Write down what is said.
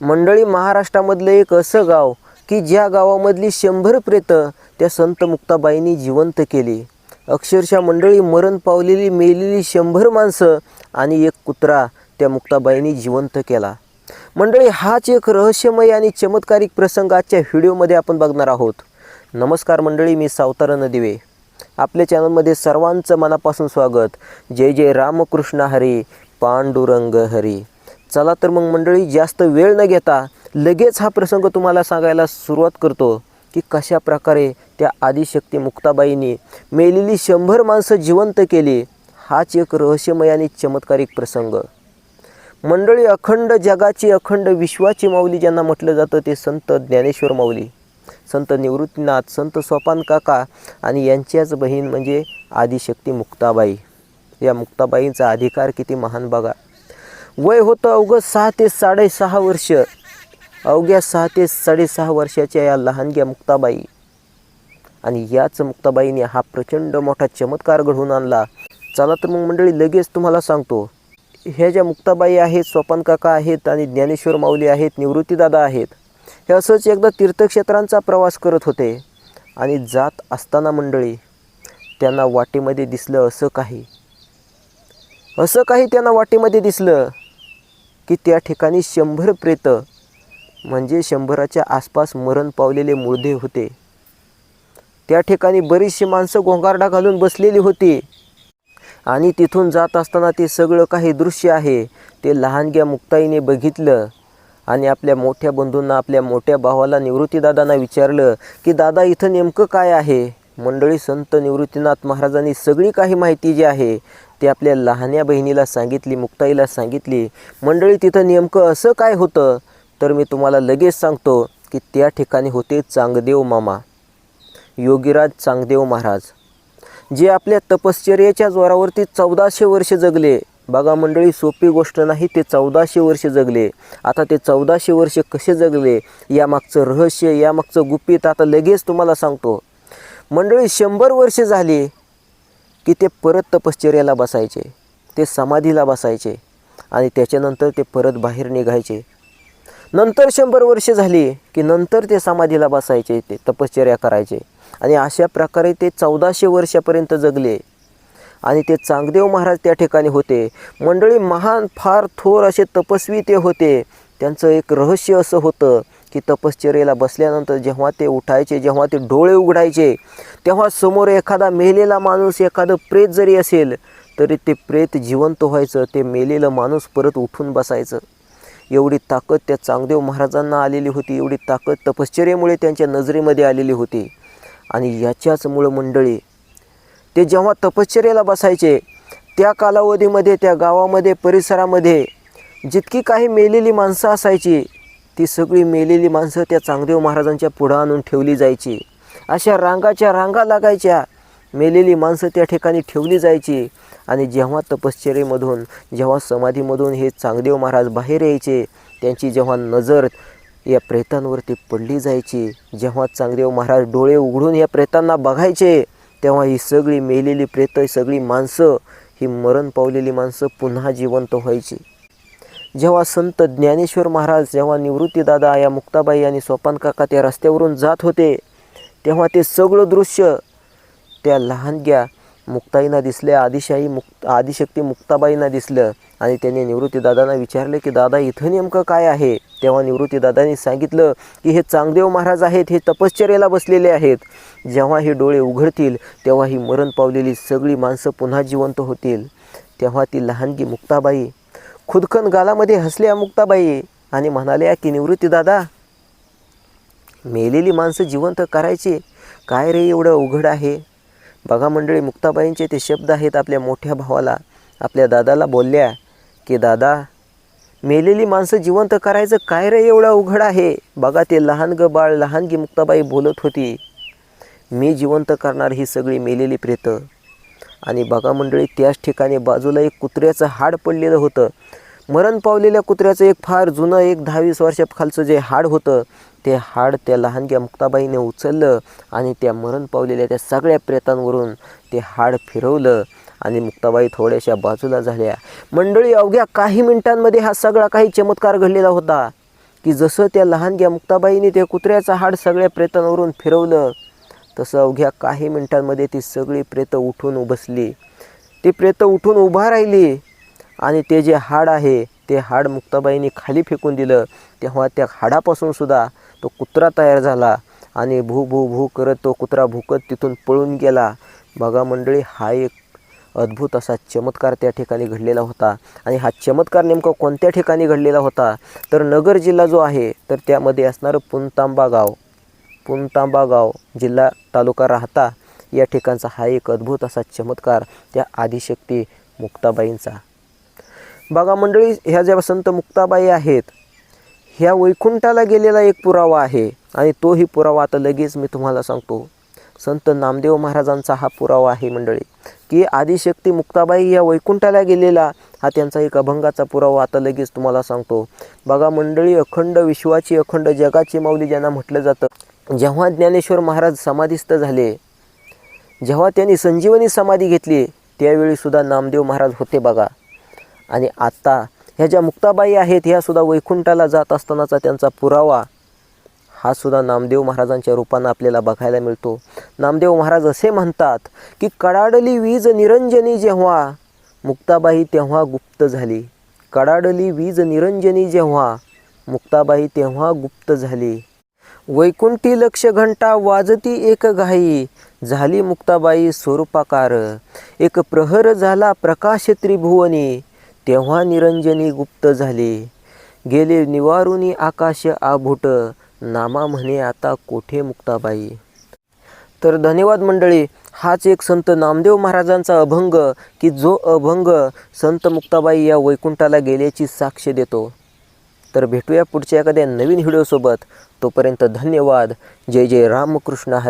मंडळी महाराष्ट्रामधलं एक असं गाव की ज्या गावामधली शंभर प्रेतं त्या संत मुक्ताबाईंनी जिवंत केली. अक्षरशः मंडळी मरण पावलेली मेलेली शंभर माणसं आणि एक कुत्रा त्या मुक्ताबाईंनी जिवंत केला. मंडळी हाच एक रहस्यमय आणि चमत्कारिक प्रसंग आजच्या व्हिडिओमध्ये आपण बघणार आहोत. नमस्कार मंडळी मी सावतारा नदिवे. आपल्या चॅनलमध्ये सर्वांचं मनापासून स्वागत. जय जय रामकृष्ण हरी पांडुरंग हरी. चला तर मग मंडळी जास्त वेळ न घेता लगेच हा प्रसंग तुम्हाला सांगायला सुरुवात करतो की कशा प्रकारे त्या आदिशक्ती मुक्ताबाईंनी मेलेली शंभर माणसं जिवंत केली हाच एक रहस्यमय आणि चमत्कारिक प्रसंग. मंडळी अखंड जगाची अखंड विश्वाची माऊली ज्यांना म्हटलं जातं ते संत ज्ञानेश्वर माऊली संत निवृत्तीनाथ संत सोपान काका आणि यांच्याच बहीण म्हणजे आदिशक्ती मुक्ताबाई. या मुक्ताबाईंचा अधिकार किती महान बघा. वय होतं अवघं सहा ते साडेसहा वर्ष. अवघ्या सहा ते साडेसहा वर्षाच्या या लहानग्या मुक्ताबाई. आणि याच मुक्ताबाईने हा प्रचंड मोठा चमत्कार घडवून आणला. चला तर मग मंडळी लगेच तुम्हाला सांगतो. ह्या ज्या मुक्ताबाई आहेत स्वपन काका आहेत आणि ज्ञानेश्वर माऊली आहेत निवृत्तीदादा आहेत हे असंच एकदा तीर्थक्षेत्रांचा प्रवास करत होते. आणि जात असताना मंडळी त्यांना वाटेमध्ये दिसलं असं काही. असं काही त्यांना वाटेमध्ये दिसलं. की त्या ठिकाणी शंभर प्रेत म्हणजे शंभराच्या आसपास मरण पावलेले मुळदे होते. त्या ठिकाणी बरीचशी माणसं गोंगारडा घालून बसलेली होती. आणि तिथून जात असताना ते सगळं काही दृश्य आहे ते लहानग्या मुक्ताईने बघितलं. आणि आपल्या मोठ्या बंधूंना आपल्या मोठ्या भावाला निवृत्तीदादांना विचारलं की दादा इथं नेमकं काय आहे? मंडळी संत निवृत्तीनाथ महाराजांनी सगळी काही माहिती जी आहे ती आपल्या लहान्या बहिणीला सांगितली मुक्ताईला सांगितली मंडळी तिथं नेमकं असं काय होतं? तर मी तुम्हाला लगेच सांगतो की त्या ठिकाणी होते चांगदेव मामा योगीराज चांगदेव महाराज जे आपल्या तपश्चर्याच्या जोरावरती चौदाशे वर्ष जगले. बघा मंडळी सोपी गोष्ट नाही ते चौदाशे वर्ष जगले. आता ते चौदाशे वर्ष कसे जगले? यामागचं रहस्य यामागचं गुपित आता लगेच तुम्हाला सांगतो. मंडळी शंभर वर्ष झाली. की ते परत तपश्चर्याला बसायचे ते समाधीला बसायचे आणि त्याच्यानंतर ते परत बाहेर निघायचे. नंतर शंभर वर्ष झाली की नंतर ते समाधीला बसायचे ते तपश्चर्या करायचे आणि अशा प्रकारे ते चौदाशे वर्षापर्यंत जगले. आणि ते चांगदेव महाराज त्या ठिकाणी होते. मंडळी महान फार थोर असे तपस्वी ते होते. त्यांचं एक रहस्य असं होतं की तपश्चर्येला बसल्यानंतर जेव्हा ते उठायचे जेव्हा ते डोळे उघडायचे तेव्हा समोर एखादा मेलेला माणूस एखादं प्रेत जरी असेल तरी ते प्रेत जिवंत व्हायचं ते मेलेलं माणूस परत उठून बसायचं. एवढी ताकद त्या चांगदेव महाराजांना आलेली होती एवढी ताकद तपश्चर्येमुळे त्यांच्या नजरेमध्ये आलेली होती. आणि याच्याचमुळं मंडळी ते जेव्हा तपश्चर्याला बसायचे त्या कालावधीमध्ये त्या गावामध्ये परिसरामध्ये जितकी काही मेलेली माणसं असायची ती सगळी मेलेली माणसं त्या चांगदेव महाराजांच्या पुढं आणून ठेवली जायची. अशा रांगाच्या रांगा लागायच्या. मेलेली माणसं त्या ठिकाणी ठेवली जायची. आणि जेव्हा तपश्चर्येमधून जेव्हा समाधीमधून हे चांगदेव महाराज बाहेर यायचे त्यांची जेव्हा नजर या प्रेतांवरती पडली जायची जेव्हा चांगदेव महाराज डोळे उघडून या प्रेतांना बघायचे तेव्हा ही सगळी मेलेली प्रेतं सगळी माणसं ही मरण पावलेली माणसं पुन्हा जिवंत व्हायची. जेव्हा संत ज्ञानेश्वर महाराज जेव्हा निवृत्तीदादा या मुक्ताबाई आणि सोपान काका त्या रस्त्यावरून जात होते तेव्हा ते सगळं दृश्य त्या लहानग्या मुक्ताईंना दिसले आदिशाही मुक्त आदिशक्ती मुक्ताबाईंना दिसलं आणि त्यांनी निवृत्तीदादांना विचारले की दादा इथं नेमकं काय आहे? तेव्हा निवृत्तीदादांनी सांगितलं की हे चांगदेव महाराज आहेत हे तपश्चर्याला बसलेले आहेत. जेव्हा हे डोळे उघडतील तेव्हा ही मरण पावलेली सगळी माणसं पुन्हा जिवंत होतील. तेव्हा ती लहानगी मुक्ताबाई खुदकन गालामध्ये हसल्या मुक्ताबाई आणि म्हणाल्या की निवृत्ती दादा मेलेली माणसं जिवंत करायची. काय रे एवढं अवघड आहे? बघा मंडळी मुक्ताबाईंचे ते शब्द आहेत आपल्या मोठ्या भावाला. आपल्या दादाला बोलल्या की दादा मेलेली माणसं जिवंत करायचं काय रे एवढं उघड आहे? बघा ते लहान ग बाळ लहानगी मुक्ताबाई बोलत होती. मी जिवंत करणार ही सगळी मेलेली प्रेतं. आणि बघा मंडळी त्याच ठिकाणी बाजूला एक कुत्र्याचं हाड पडलेलं होतं. मरण पावलेल्या कुत्र्याचं एक फार जुनं एक दहावीस वर्षाखालचं जे हाड होतं ते हाड त्या लहानग्या मुक्ताबाईने उचललं आणि त्या मरण पावलेल्या त्या सगळ्या प्रेतांवरून ते हाड फिरवलं आणि मुक्ताबाई थोड्याशा बाजूला झाल्या. मंडळी अवघ्या काही मिनिटांमध्ये हा सगळा काही चमत्कार घडलेला होता की जसं त्या लहानग्या मुक्ताबाईने त्या कुत्र्याचं हाड सगळ्या प्रेतांवरून फिरवलं तसं अवघ्या काही मिनिटांमध्ये ती सगळी प्रेतं उठून उभसली ती प्रेतं उठून उभा राहिली आणि ते जे हाड आहे ते हाड मुक्ताबाईने खाली फेकून दिलं. तेव्हा त्या हाडापासून सुद्धा तो कुत्रा तयार झाला आणि भू भू भू करत तो कुत्रा भुकत तिथून पळून गेला. बघा मंडळी हा एक अद्भुत असा चमत्कार त्या ठिकाणी घडलेला होता. आणि हा चमत्कार नेमका कोणत्या ठिकाणी घडलेला होता? तर नगर जिल्हा जो आहे तर त्यामध्ये असणारं पुनतांबा गाव. पुनतांबा गाव जिल्हा तालुका राहता या ठिकाणचा हा एक अद्भुत असा चमत्कार त्या आदिशक्ती मुक्ताबाईंचा. बघा मंडळी ह्या ज्या संत मुक्ताबाई आहेत ह्या वैकुंठाला गेलेला एक पुरावा आहे आणि तोही पुरावा आता लगेच मी तुम्हाला सांगतो. संत नामदेव महाराजांचा हा पुरावा आहे मंडळी की आदिशक्ती मुक्ताबाई या वैकुंठाला गेलेला हा त्यांचा एक अभंगाचा पुरावा आता लगेच तुम्हाला सांगतो. बघा मंडळी अखंड विश्वाची अखंड जगाची माऊली ज्यांना म्हटलं जातं जेव्हा ज्ञानेश्वर महाराज समाधीस्थ झाले जेव्हा त्यांनी संजीवनी समाधी घेतली त्यावेळीसुद्धा नामदेव महाराज होते बघा. आणि आत्ता ह्या ज्या मुक्ताबाई आहेत ह्या सुद्धा वैकुंठाला जात असतानाचा त्यांचा पुरावा हा सुद्धा नामदेव महाराजांच्या रूपानं आपल्याला बघायला मिळतो. नामदेव महाराज असे म्हणतात की कडाडली वीज निरंजनी जेव्हा मुक्ताबाई तेव्हा गुप्त झाली. कडाडली वीज निरंजनी जेव्हा मुक्ताबाई तेव्हा गुप्त झाली. वैकुंठी लक्ष घंटा वाजती एक घाई झाली मुक्ताबाई स्वरूपाकार. एक प्रहर झाला प्रकाश त्रिभुवनी तेव्हा निरंजनी गुप्त झाली. गेले निवारुनी आकाश आभूट नामा म्हणे आता कोठे मुक्ताबाई? तर धन्यवाद मंडळी हाच एक संत नामदेव महाराजांचा अभंग की जो अभंग संत मुक्ताबाई या वैकुंठाला गेल्याची साक्ष देतो. तर भेटूया पुढच्या एखाद्या नवीन व्हिडिओसोबत. तोपर्यंत धन्यवाद. जय जय रामकृष्ण हरी